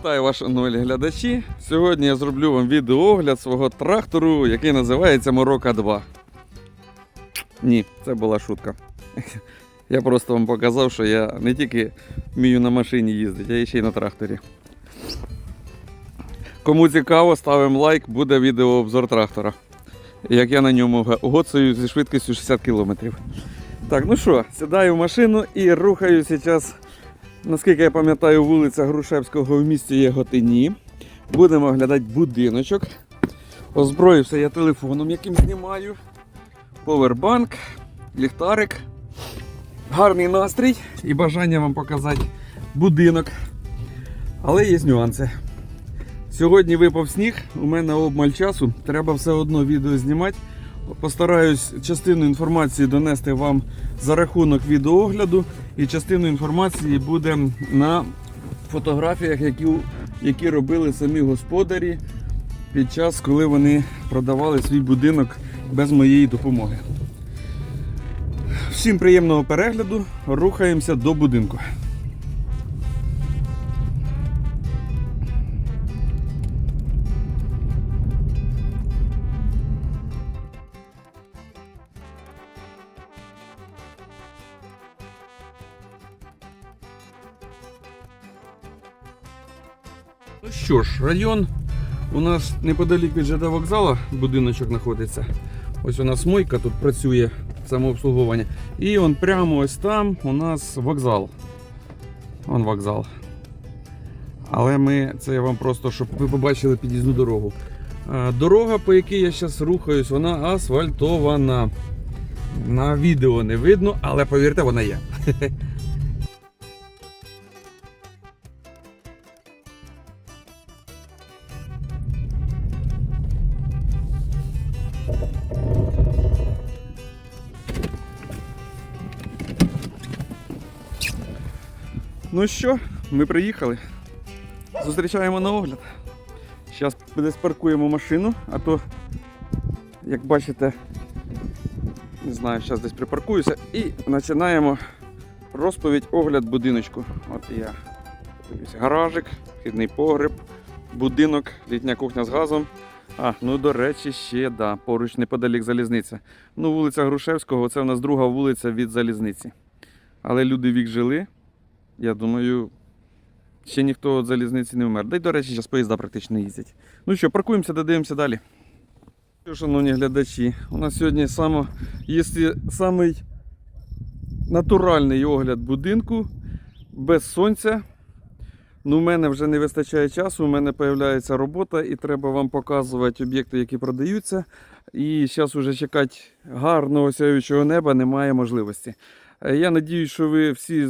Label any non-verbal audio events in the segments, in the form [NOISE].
Вітаю вас, шановні глядачі. Сьогодні я зроблю вам відеоогляд свого трактору, який називається Морока 2. Ні, це була шутка. Я просто вам показав, що я не тільки вмію на машині їздити, а ще й на тракторі. Кому цікаво, ставимо лайк, буде відеообзор трактора. Як я на ньому гоцаю зі швидкістю 60 км. Так, ну що, сідаю в машину і рухаю зараз Наскільки я пам'ятаю, вулиця Грушевського в місті Яготині. Будемо оглядати будиночок. Озброївся я телефоном, яким знімаю. Повербанк, ліхтарик. Гарний настрій і бажання вам показати будинок. Але є нюанси. Сьогодні випав сніг, у мене обмаль часу, треба все одно відео знімати. Постараюсь частину інформації донести вам за рахунок відеоогляду, і частину інформації буде на фотографіях, які, які робили самі господарі під час, коли вони продавали свій будинок без моєї допомоги. Всім приємного перегляду, рухаємося до будинку. Що ж, район у нас неподалік від ЖД вокзалу будиночок знаходиться. Ось у нас мойка тут працює самообслуговування. І он прямо ось там у нас вокзал. Вон вокзал. Але ми, це я вам просто, щоб ви побачили під'їзну дорогу. Дорога, по якій я зараз рухаюсь, вона асфальтована. На відео не видно, але повірте, вона є. [LAUGHS] Ну що, ми приїхали. Зустрічаємо на огляд. Зараз десь паркуємо машину, а то, як бачите, не знаю, зараз десь припаркуюся і починаємо розповідь огляд будиночку. От я гаражик, вхідний погреб, будинок, літня кухня з газом. А, ну до речі, ще да, поруч неподалік залізниця. Ну, вулиця Грушевського, це в нас друга вулиця від залізниці. Але люди вік жили. Я думаю, ще ніхто від залізниці не вмер. Да й, до речі, зараз поїзда практично їздять. Ну що, паркуємося, додивимося далі. Шановні глядачі, у нас сьогодні само, якщо самий натуральний огляд будинку без сонця. Ну, у мене вже не вистачає часу, у мене з'являється робота і треба вам показувати об'єкти, які продаються. І зараз вже чекати гарного сяючого неба немає можливості. Е, Я надіюсь, що ви всі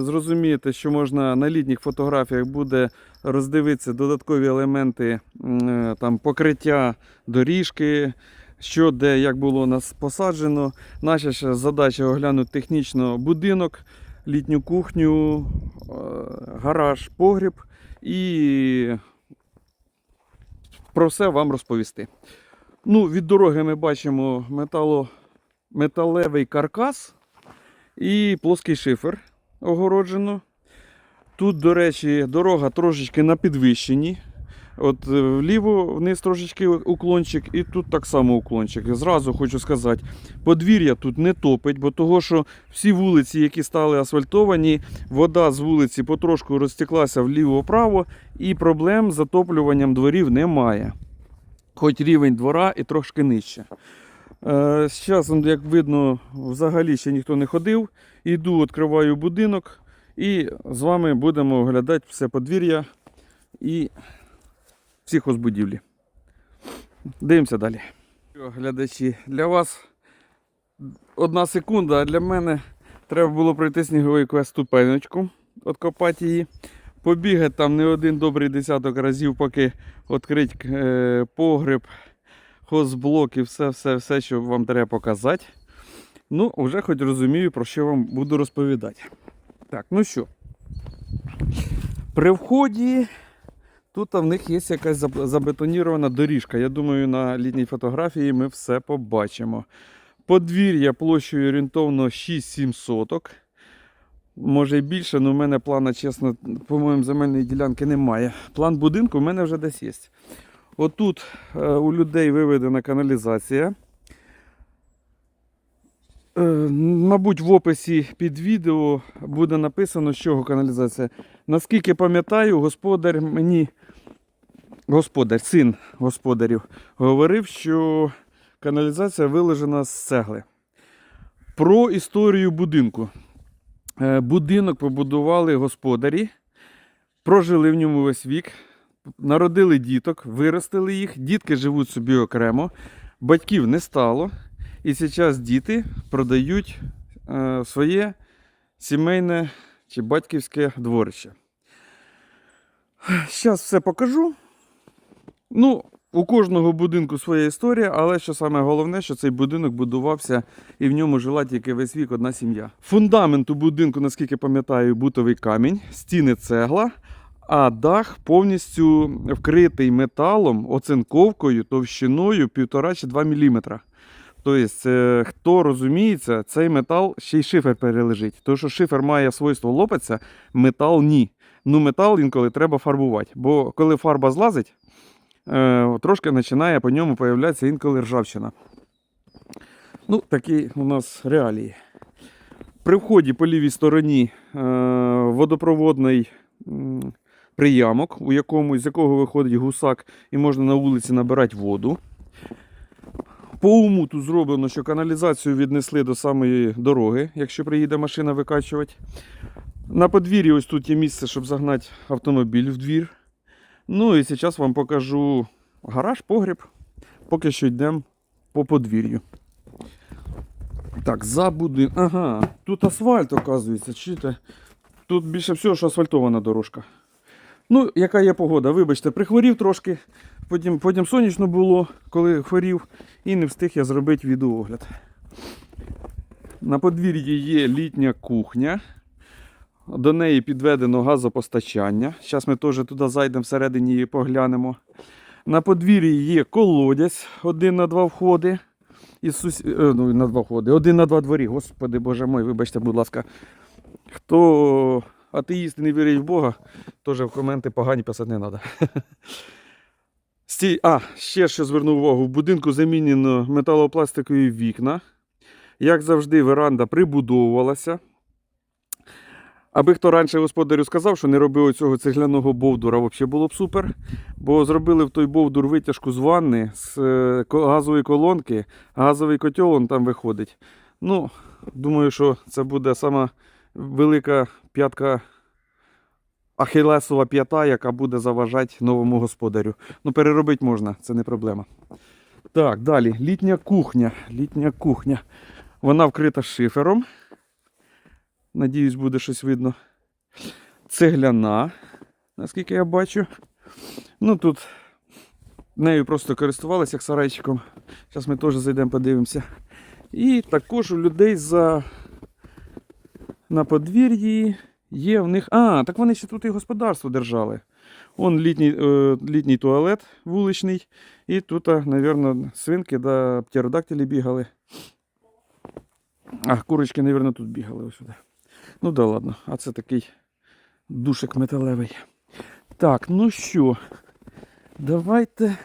зрозумієте, що можна на літніх фотографіях буде роздивитися додаткові елементи е, там, покриття доріжки, що де, як було у нас посаджено. Наша ж задача оглянути технічно будинок, літню кухню, е, гараж, погріб і про все вам розповісти. Ну, від дороги ми бачимо метало, металевий каркас і плоский шифер огороджено. Тут, до речі, дорога трошечки на підвищенні. От е, вліво вниз трошечки уклончик, і тут так само уклончик. Зразу хочу сказати, подвір'я тут не топить, бо того, що всі вулиці, які стали асфальтовані, вода з вулиці потрошку розтеклася вліво-вправо, і проблем з затоплюванням дворів немає. Хоч рівень двора і трошки нижче. Е, Зараз, як видно, взагалі ще ніхто не ходив. Іду, відкриваю будинок і з вами будемо оглядати все подвір'я і всі хозбудівлі. Дивимося далі. Глядачі, для вас одна секунда, а для мене треба було пройти сніговий квест ступенечку, откопати її. Побігати там не один добрий десяток разів, поки відкрити е, погреб, хозблок і все, все, все, що вам треба показати. Ну, вже хоч розумію, про що вам буду розповідати. Так, ну що. При вході тут в них є якась забетонірована доріжка. Я думаю, на літній фотографії ми все побачимо. Подвір'я площею орієнтовно 6-7 соток. Може і більше, але в мене плана, чесно, по-моєму, земельної ділянки немає. План будинку в мене вже десь є. Отут е, у людей виведена каналізація. Е, Мабуть, в описі під відео буде написано, з чого каналізація. Наскільки пам'ятаю, господар мені, господар, син господарів, говорив, що каналізація виложена з цегли. Про історію будинку. Е, Будинок побудували господарі, прожили в ньому весь вік, народили діток, виростили їх, дітки живуть собі окремо, батьків не стало. І зараз діти продають е, своє сімейне чи батьківське дворище. Зараз все покажу. Ну, у кожного будинку своя історія, але що саме головне, що цей будинок будувався і в ньому жила тільки весь вік одна сім'я. Фундамент у будинку, наскільки пам'ятаю, бутовий камінь, стіни цегла, а дах повністю вкритий металом, оцинковкою товщиною 1,5 чи 2 мм. Тобто, е, хто розуміється, цей метал ще й шифер перележить. Тому що шифер має свойство лопатися, метал ні. Ну, метал інколи треба фарбувати. Бо коли фарба злазить, е, трошки починає по ньому появлятися інколи ржавчина. Ну, такі у нас реалії. При вході по лівій стороні е, водопроводний приямок, у якому, з якого виходить гусак, і можна на вулиці набирати воду. По уму тут зроблено, що каналізацію віднесли до самої дороги, якщо приїде машина викачувати. На подвір'ї ось тут є місце, щоб загнати автомобіль в двір. Ну і зараз вам покажу гараж, погріб. Поки що йдемо по подвір'ю. Так, за будинок. Ага, тут асфальт, оказується. Чуєте? Тут більше всього, що асфальтована дорожка. Ну, яка є погода, вибачте, прихворів трошки, потім, потім сонячно було, коли хворів, і не встиг я зробити відеоогляд. На подвір'ї є літня кухня. До неї підведено газопостачання. Зараз ми теж туди зайдемо всередині і поглянемо. На подвір'ї є колодязь, один на два входи. Із сус... е, ну, на два входи, один на два дворі. Господи Боже мой, вибачте, будь ласка. Хто атеїст і не вірить в Бога, теж в коменти погані писати не треба. [LAUGHS] Стій... А, ще що звернув увагу: в будинку замінено металопластикові вікна. Як завжди, веранда прибудовувалася. Аби хто раніше господарю сказав, що не робив цього цегляного бовдура, взагалі було б супер. Бо зробили в той бовдур витяжку з ванни, з е, газової колонки, газовий котел он там виходить. Ну, думаю, що це буде сама велика п'ятка ахілесова п'ята, яка буде заважати новому господарю. Ну, переробити можна, це не проблема. Так, далі. Літня кухня. Літня кухня. Вона вкрита шифером. Надіюсь, буде щось видно. Цегляна, наскільки я бачу. Ну тут нею просто користувалися як сарайчиком. Зараз ми теж зайдемо, подивимося. І також у людей за на подвір'ї є в них. А, так вони ще тут і господарство держали. Вон літній, е, літній туалет вуличний. І тут, мабуть, свинки да птеродактилі бігали. А, курочки, мабуть, тут бігали ось сюди. Ну да ладно, а це такий душик металевий. Так, ну що, давайте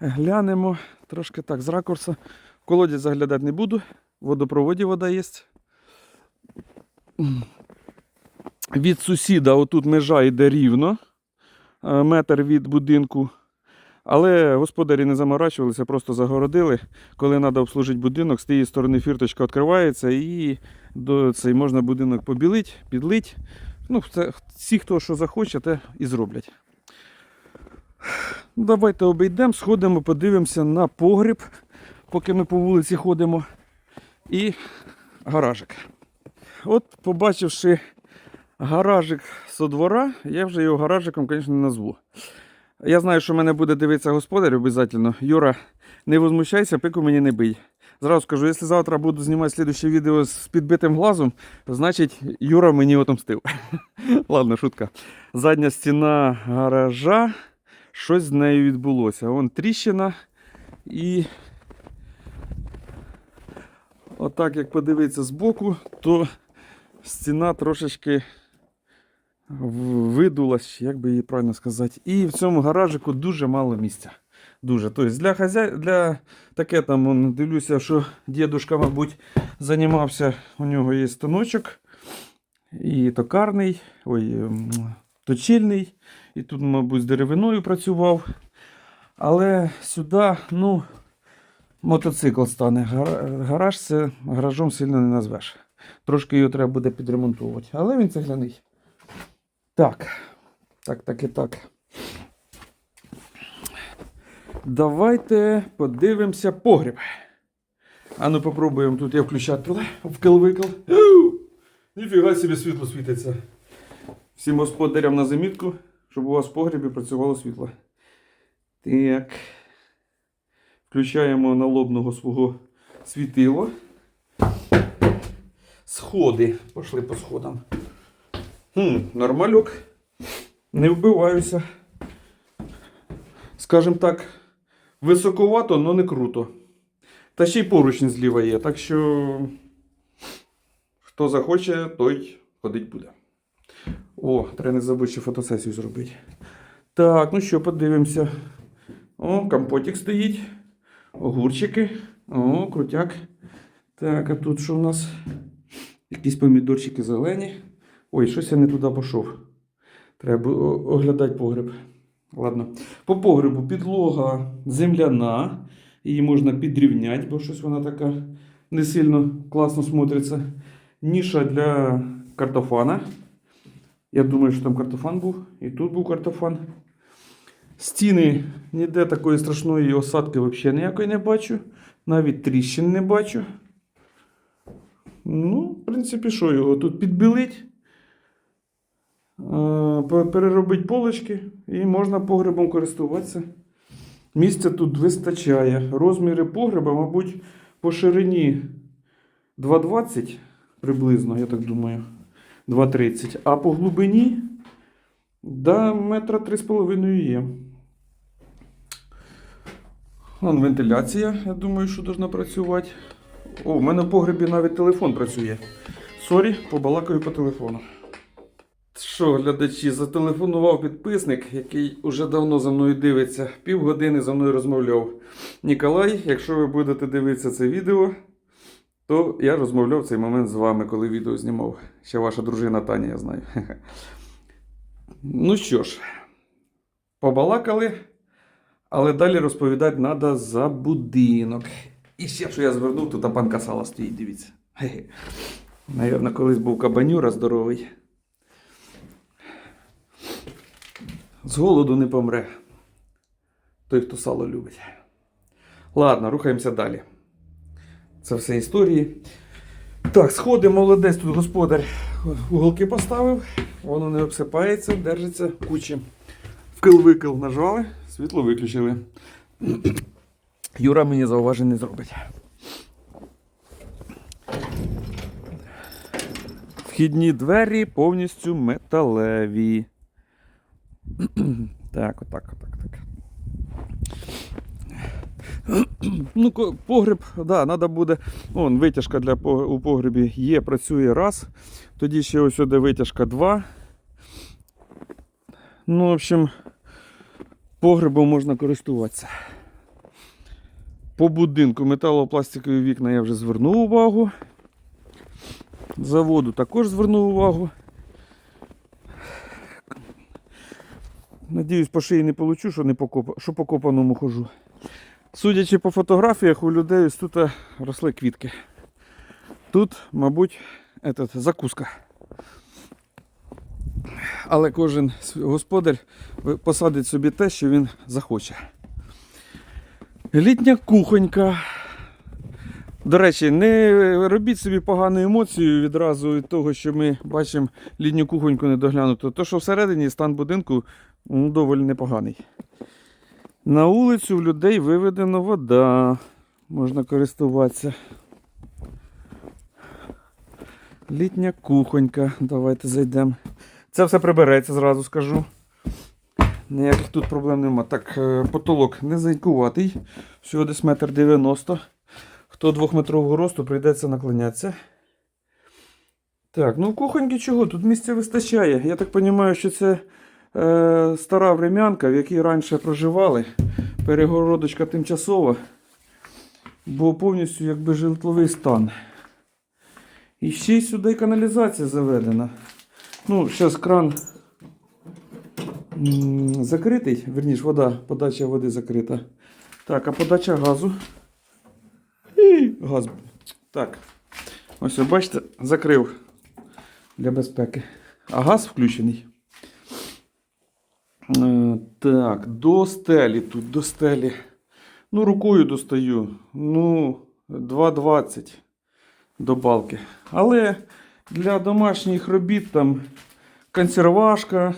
глянемо трошки так з ракурсу. В колодязь заглядати не буду. В водопроводі вода є. Від сусіда отут межа йде рівно. е, Метр від будинку. Але господарі не заморачувалися, просто загородили. Коли треба обслужити будинок, з тієї сторони фірточка відкривається і до цей можна будинок побілити, підлить. Ну, це, всі, хто що захоче, те і зроблять. Давайте обійдемо, сходимо, подивимося на погріб, поки ми по вулиці ходимо. І гаражик. От, побачивши гаражик со двора, я вже його гаражиком, звісно, не назву. Я знаю, що мене буде дивитися господар обов'язково. Юра, не возмущайся, пику мені не бий. Зразу скажу, якщо завтра буду знімати слідуще відео з підбитим глазом, значить Юра мені отомстив. [LAUGHS] Ладно, шутка. Задня стіна гаража. Щось з нею відбулося. Вон тріщина і. Отак, як подивитися збоку, то стіна трошечки видулась, як би її правильно сказати. І в цьому гаражику дуже мало місця. Дуже. Тобто для хазя... для таке там дивлюся, що дідушка, мабуть, займався. У нього є станочок. І токарний, ой, ем, точильний. І тут, мабуть, з деревиною працював. Але сюди, ну, мотоцикл стане. Гараж це гаражом сильно не назвеш. Трошки його треба буде підремонтувати. Але він цегляний. Так. Так, так і так. Давайте подивимося погріб. А ну попробуємо тут я включати вкл-викл. [GASPS] Ніфіга собі світло світиться. Всім господарям на замітку, щоб у вас в погрібі працювало світло. Так. Включаємо налобного свого світило. Сходи. Пошли по сходам. Хм, нормальок. Не вбиваюся. Скажем так, високовато, але не круто. Та ще й поручень зліва є, так що хто захоче, той ходить буде. О, треба не забути ще фотосесію зробити. Так, ну що, подивимося. О, компотик стоїть. Огурчики. О, крутяк. Так, а тут що у нас? Якісь помідорчики зелені. Ой, щось я не туди пішов. Треба оглядати погреб. Ладно. По погребу підлога земляна. Її можна підрівняти, бо щось вона така не сильно класно смотриться. Ніша для картофана. Я думаю, що там картофан був. І тут був картофан. Стіни ніде такої страшної осадки взагалі ніякої не бачу. Навіть тріщин не бачу. Ну, в принципі, що його тут підбілить, е, переробить полочки і можна погребом користуватися. Місця тут вистачає. Розміри погреба, мабуть, по ширині 2,20 приблизно, я так думаю. 2,30. А по глибині да, метра 3,5 є. Вон вентиляція, я думаю, що повинна працювати. О, в мене в погребі навіть телефон працює. Сорі, побалакаю по телефону. Що, глядачі, зателефонував підписник, який уже давно за мною дивиться, півгодини за мною розмовляв. Ніколай, якщо ви будете дивитися це відео, то я розмовляв цей момент з вами, коли відео знімав. Ще ваша дружина Таня, я знаю. [LAUGHS] Ну що ж, побалакали, але далі розповідати треба за будинок. І ще що я звернув, тут пан Касала стоїть, дивіться. Навірно, колись був кабанюра здоровий. З голоду не помре. Той, хто сало любить. Ладно, рухаємося далі. Це все історії. Так, сходи молодець тут господар уголки поставив, воно не обсипається, держиться кучі. Вкил-викил нажали, світло виключили. Юра мені зауважень не зробить. Вхідні двері повністю металеві. [CLEARS THROAT] Так, отак, отак, так. [CLEARS THROAT] Ну, погреб, да, треба буде. Вон, витяжка для у погребі є, працює раз. Тоді ще ось сюди витяжка два. Ну, в общем, погребом можна користуватися. По будинку металопластикові вікна я вже звернув увагу. Заводу також звернув увагу. Надіюсь, по шиї не получу, що, не покопа... що по копаному хожу. Судячи по фотографіях, у людей ось тут е, росли квітки. Тут, мабуть, этот, закуска. Але кожен господар посадить собі те, що він захоче. Літня кухонька. До речі, не робіть собі погану емоцію відразу від того, що ми бачимо літню кухоньку недоглянуту. То, що всередині стан будинку ну, доволі непоганий. На вулицю в людей виведена вода. Можна користуватися. Літня кухонька. Давайте зайдемо. Це все прибереться, зразу скажу. Ніяких тут проблем нема. Так, е, потолок низенькуватий. Всього десь метр дев'яносто. Хто двохметрового росту, прийдеться наклонятися. Так, ну кухоньки чого? Тут місця вистачає. Я так розумію, що це е, стара врем'янка, в якій раніше проживали. Перегородочка тимчасова, бо повністю якби житловий стан. І ще й сюди каналізація заведена. Ну, зараз кран закритий, верніше, вода, подача води закрита. Так, а подача газу. І, Газ. Так. Ось, бачите, закрив для безпеки. А газ включений. Е, так, до стелі тут, до стелі. Ну, рукою достаю. Ну, 2,20 до балки. Але для домашніх робіт там консервашка.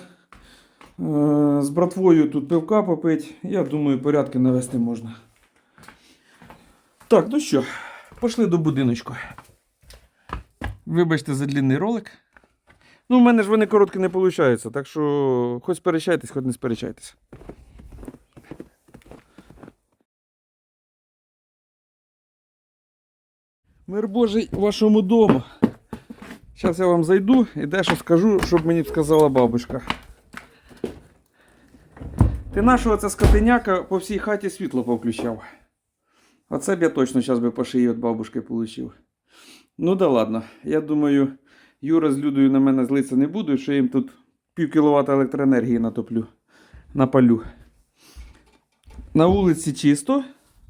Е, З братвою тут пивка попить. Я думаю, порядки навести можна. Так, ну що, пішли до будиночку. Вибачте за длинний ролик. Ну, в мене ж вони короткі не виходять, так що хоч сперечайтесь, хоч не сперечайтесь. Мир Божий вашому дому. Зараз я вам зайду і дещо скажу, щоб мені сказала бабушка. Ти нашого це скотиняка по всій хаті світло повключав. Оце б я точно зараз би по шиї від бабушки получив. Ну да ладно. Я думаю, Юра з Людою на мене злиться не буде, що я їм тут пів кіловата електроенергії натоплю. Напалю. На вулиці чисто,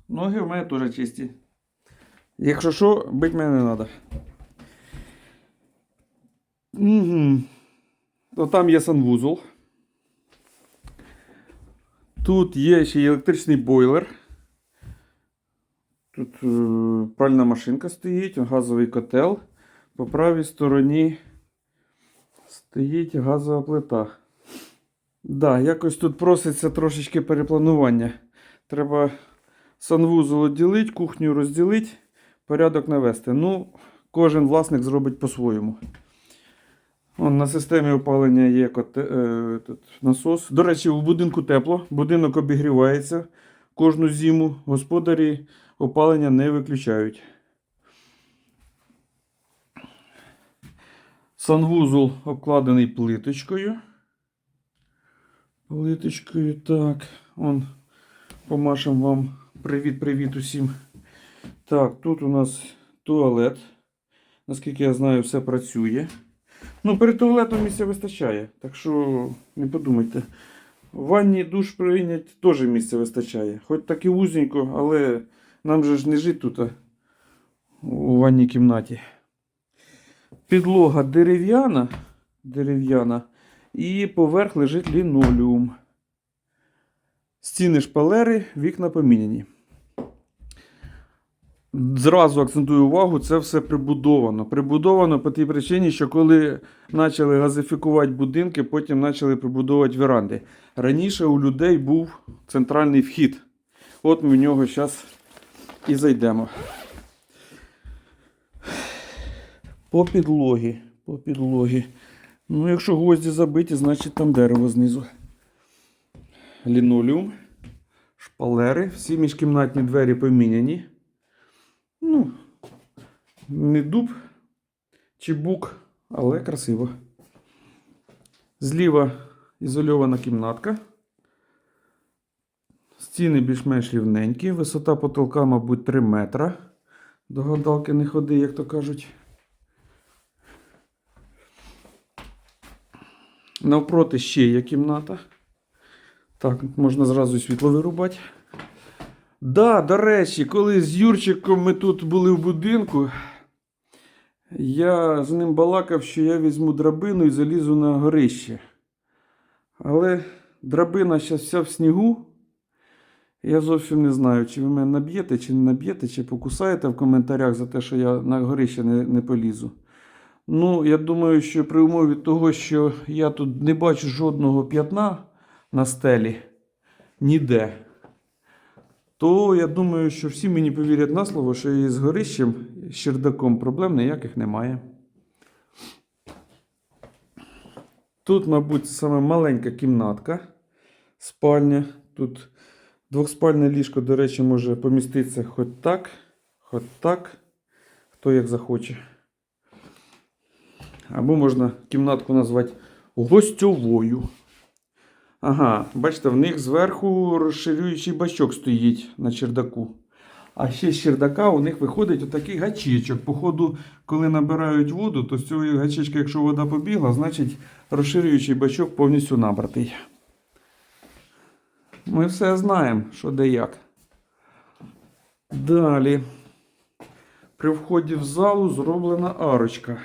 ноги в мене теж чисті. Якщо що, бить мене не треба. Угу. То там є санвузол. Тут є ще й електричний бойлер. Тут е, пральна машинка стоїть, газовий котел. По правій стороні стоїть газова плита. Да, якось тут проситься трошечки перепланування. Треба санвузол відділити, кухню розділити, порядок навести. Ну, кожен власник зробить по-своєму. Вон, на системі опалення є коте, е, тут, насос. До речі, у будинку тепло, будинок обігрівається кожну зиму. Господарі опалення не виключають. Санвузол обкладений плиточкою. Плиточкою, так. Он помашемо вам привіт-привіт усім. Так, тут у нас туалет. Наскільки я знаю, все працює. Ну, перед туалетом місця вистачає, так що не подумайте. В ванні душ прийняти теж місця вистачає. Хоч так і вузенько, але нам же ж не жити тут а, у ванній кімнаті. Підлога дерев'яна, дерев'яна і поверх лежить лінолеум. Стіни шпалери, вікна поміняні. Зразу акцентую увагу, це все прибудовано. Прибудовано по тій причині, що коли почали газифікувати будинки, потім почали прибудовувати веранди. Раніше у людей був центральний вхід. От ми в нього зараз і зайдемо. По підлогі. По підлогі. Ну, якщо гвозді забиті, значить там дерево знизу. Лінолеум, шпалери, всі міжкімнатні двері поміняні. Ну, не дуб чи бук, але красиво. Зліва ізольована кімнатка. Стіни більш-менш рівненькі. Висота потолка, мабуть, 3 метра. До гадалки не ходи, як то кажуть. Навпроти ще є кімната. Так, можна зразу світло вирубати. Да, до речі, коли з Юрчиком ми тут були в будинку, я з ним балакав, що я візьму драбину і залізу на горище. Але драбина зараз вся в снігу. Я зовсім не знаю, чи ви мене наб'єте, чи не наб'єте, чи покусаєте в коментарях за те, що я на горище не, не полізу. Ну, я думаю, що при умові того, що я тут не бачу жодного п'ятна на стелі ніде, то я думаю, що всі мені повірять на слово, що і з горищем, з чердаком проблем ніяких немає. Тут, мабуть, саме маленька кімнатка, спальня. Тут двохспальне ліжко, до речі, може поміститися хоч так, хоч так, хто як захоче. Або можна кімнатку назвати гостьовою. Ага, бачите, в них зверху розширюючий бачок стоїть на чердаку. А ще з чердака у них виходить отакий гачечок. Походу, коли набирають воду, то з цього гачечка, якщо вода побігла, значить розширюючий бачок повністю набратий. Ми все знаємо, що де як. Далі. При вході в залу зроблена арочка.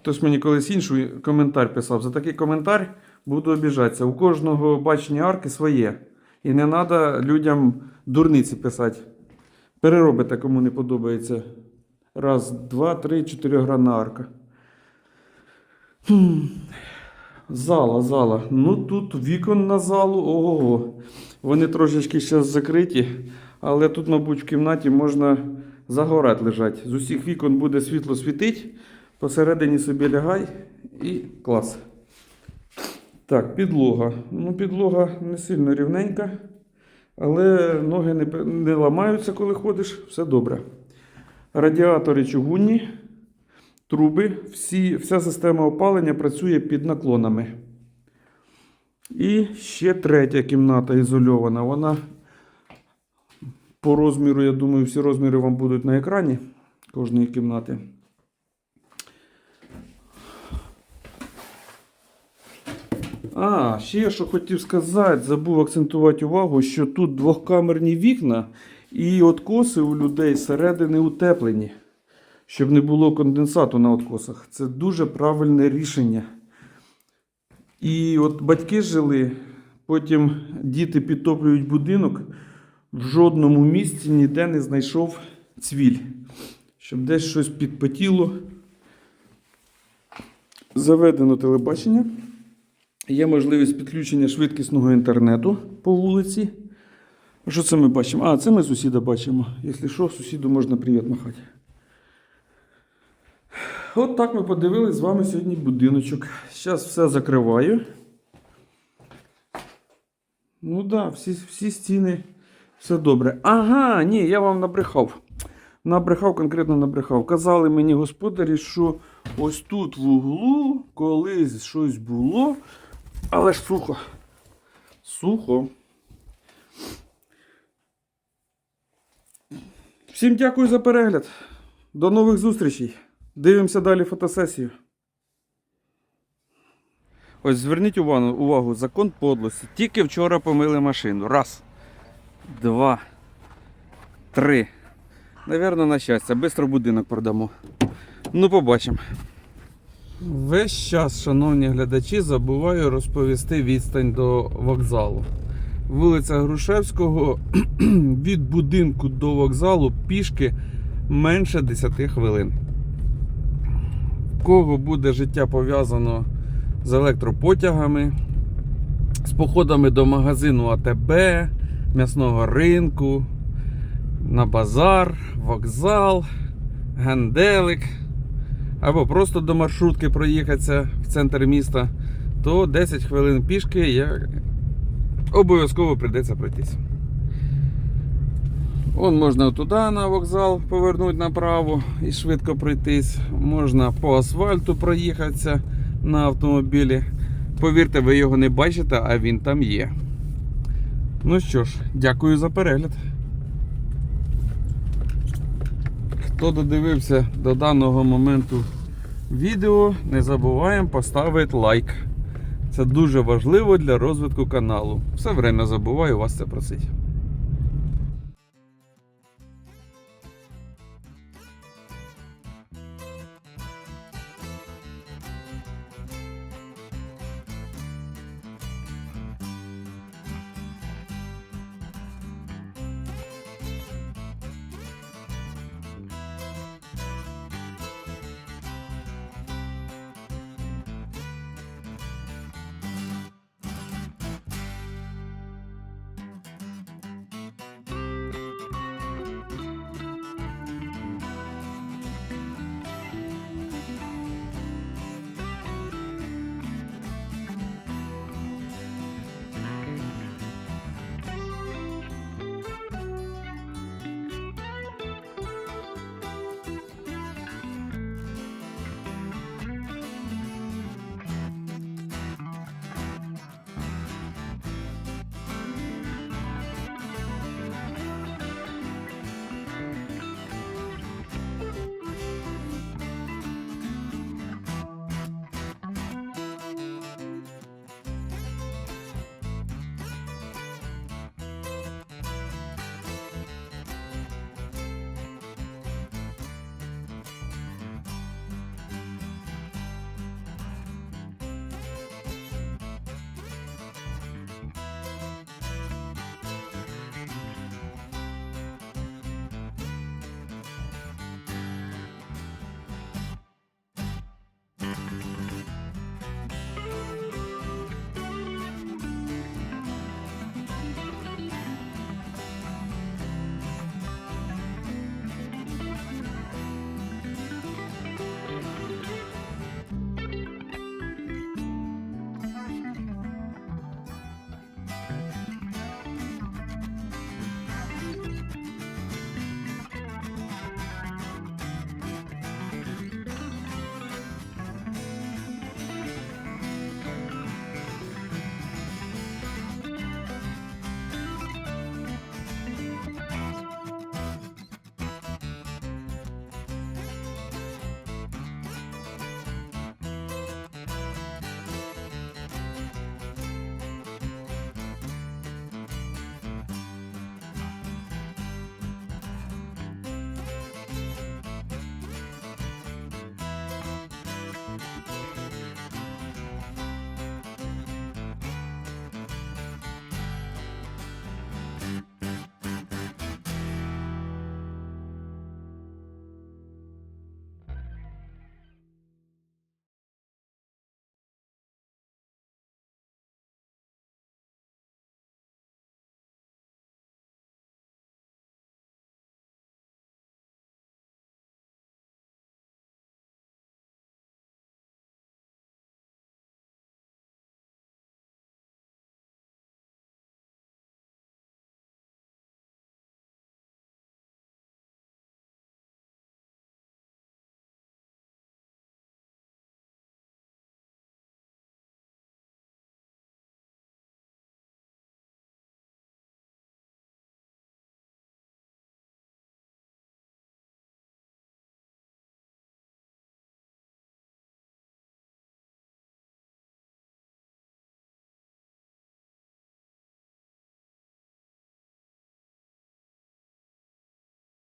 Хтось мені колись інший коментар писав. За такий коментар буду обіжатися. У кожного бачення арки своє. І не треба людям дурниці писати. Переробите, кому не подобається. Раз, два, три, чотиригранна арка. Хм. Зала, зала. Ну тут вікон на залу. Ого. Вони трошечки зараз закриті, але тут, мабуть, в кімнаті можна загорати лежати. З усіх вікон буде світло світить, посередині собі лягай і клас. Так, підлога. Ну, підлога не сильно рівненька, але ноги не, не ламаються, коли ходиш, все добре. Радіатори чугунні, труби, всі, вся система опалення працює під наклонами. І ще третя кімната ізольована. Вона по розміру, я думаю, всі розміри вам будуть на екрані кожної кімнати. А, ще що хотів сказати, забув акцентувати увагу, що тут двохкамерні вікна і откоси у людей зсередини утеплені, щоб не було конденсату на откосах. Це дуже правильне рішення. І от батьки жили, потім діти підтоплюють будинок, в жодному місці ніде не знайшов цвіль, щоб десь щось підпотіло. Заведено телебачення. Є можливість підключення швидкісного інтернету по вулиці. Що це ми бачимо? А, це ми сусіда бачимо. Якщо що, сусіду можна привіт махати. От так ми подивились з вами сьогодні будиночок. Зараз все закриваю. Ну так, да, всі, всі стіни, все добре. Ага, ні, я вам набрехав. Набрехав, конкретно набрехав. Казали мені господарі, що ось тут в углу колись щось було, але ж сухо. Сухо. Всім дякую за перегляд. До нових зустрічей. Дивимося далі фотосесію. Ось зверніть увагу, увагу, закон подлості. Тільки вчора помили машину. Раз, два, три. Навірно, на щастя. Бистро будинок продамо. Ну, побачимо. Весь час, шановні глядачі, забуваю розповісти відстань до вокзалу. Вулиця Грушевського [CLEARS THROAT] від будинку до вокзалу пішки менше 10 хвилин. Кого буде життя пов'язано з електропотягами, з походами до магазину АТБ, м'ясного ринку, на базар, вокзал, генделик, або просто до маршрутки проїхатися в центр міста, то 10 хвилин пішки я обов'язково прийдеться пройтись. Вон можна туди на вокзал повернути направо і швидко пройтись. Можна по асфальту проїхатися на автомобілі. Повірте, ви його не бачите, а він там є. Ну що ж, дякую за перегляд. Хто додивився до даного моменту відео, не забуваємо поставити лайк. Це дуже важливо для розвитку каналу. Все время забуваю вас це просити.